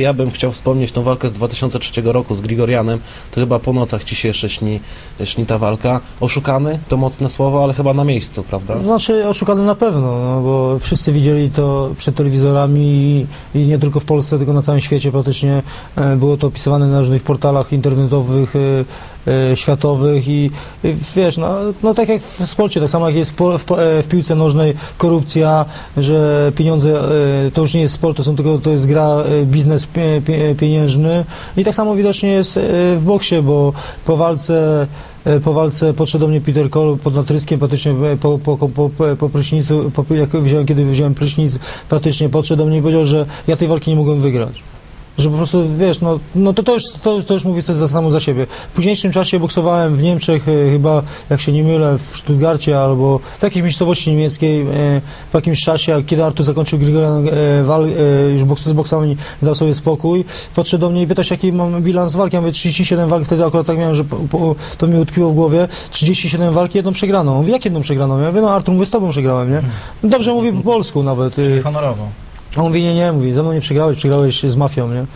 Ja bym chciał wspomnieć tą walkę z 2003 roku z Grigorianem. To chyba po nocach ci się jeszcze śni, śni ta walka. Oszukany to mocne słowo, ale chyba na miejscu, prawda? Znaczy oszukany na pewno, no, bo wszyscy widzieli to przed telewizorami i, i nie tylko w Polsce, tylko na całym świecie praktycznie e, było to opisywane na różnych portalach internetowych, e, światowych i wiesz, no, no tak jak w sporcie, tak samo jak jest w, e, w piłce nożnej korupcja, że pieniądze e, to już nie jest sport, to, są tylko, to jest gra, e, biznes pie, pie, pieniężny i tak samo widocznie jest e, w boksie, bo po walce E, Po walce podszedł do mnie Peter Cole pod natryskiem, praktycznie e, po, po, po, po, po prysznicu, po, jak wziąłem, kiedy wziąłem prysznic, praktycznie podszedł do mnie i powiedział, że ja tej walki nie mogłem wygrać. Że po prostu, wiesz, no, no to, to, już, to, to już mówi coś za samo za siebie. W późniejszym czasie boksowałem w Niemczech, e, chyba, jak się nie mylę, w Stuttgarcie albo w jakiejś miejscowości niemieckiej, e, w jakimś czasie, jak kiedy Artur zakończył Grigorian e, wal, e, już boks, z boksami, dał sobie spokój, podszedł do mnie i pytał się, jaki mam bilans walki. Ja mówię, 37 walk, wtedy akurat tak miałem, że po, po, to mi utkwiło w głowie, 37 walki, jedną przegraną. Mówi, jak jedną przegraną? Ja mówię, no Artur, mówię, z tobą przegrałem, nie? Dobrze mówi po polsku nawet. Czyli e. honorowo. On mówi, nie, nie, mówi, ze mną nie przegrałeś, przegrałeś z mafią, nie?